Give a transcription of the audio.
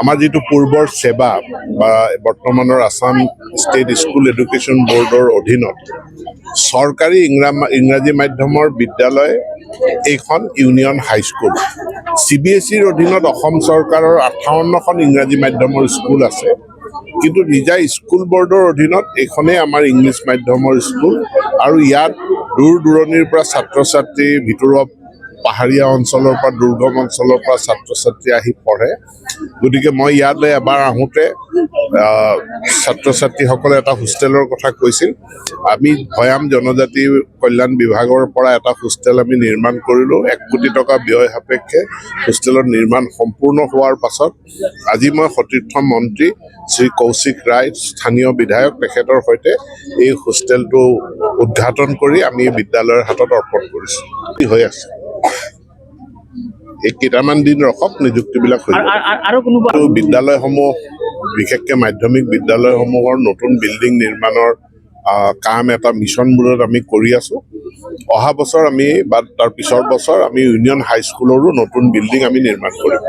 আমাৰ যিটো পূৰ্বৰ সেৱা বা বৰ্তমানৰ আছাম ষ্টেট স্কুল এডুকেশ্যন বৰ্ডৰ অধীনত চৰকাৰী ইংৰা ইংৰাজী মাধ্যমৰ বিদ্যালয় এইখন union high school C B S ইৰ অধীনত অসম চৰকাৰৰ আঠাৱন্নখন ইংৰাজী মাধ্যমৰ স্কুল আছে। কিন্তু নিজা স্কুল বৰ্ডৰ অধীনত এইখনেই আমাৰ ইংলিছ মাধ্যমৰ স্কুল আৰু ইয়াত দূৰ দূৰণিৰ পৰা ছাত্ৰ ছাত্ৰী ভিতৰুৱা পাহাৰীয়া অঞ্চলৰ পৰা দুৰ্গম অঞ্চলৰ পৰা ছাত্ৰ ছাত্ৰী আহি পঢ়ে। গতিকে মই ইয়ালৈ এবাৰ আহোঁতে আহ, ছাত্ৰ ছাত্ৰীসকলে এটা হোষ্টেলৰ কথা কৈছিল। আমি ভৈয়াম জনজাতি কল্যাণ বিভাগৰ পৰা এটা হোষ্টেল আমি নিৰ্মাণ কৰিলোঁ। এক কোটি টকা ব্যয় সাপেক্ষে হোষ্টেলৰ নিৰ্মাণ সম্পূৰ্ণ হোৱাৰ পাছত আজি মই সতীৰ্থ মন্ত্ৰী শ্ৰী কৌশিক ৰায় স্থানীয় বিধায়ক তেখেতৰ সৈতে এই হোষ্টেলটো উদ্ঘাটন কৰি আমি বিদ্যালয়ৰ হাতত অৰ্পণ কৰিছোঁ। হৈ আছে? এই কেইটামান দিন ৰখক নিযুক্তিবিলাক হৈ আৰু- বিদ্যালয়সমূহ বিশেষকৈ মাধ্যমিক বিদ্যালয়সমূহৰ নতুন বিল্ডিং নিৰ্মাণৰ কাম এটা মিছন মোডত আমি কৰি আছো। অহা বছৰ আমি বা তাৰ পিছৰ বছৰ আমি ইউনিয়ন হাইস্কুলৰো নতুন বিল্ডিং আমি নিৰ্মাণ কৰিম।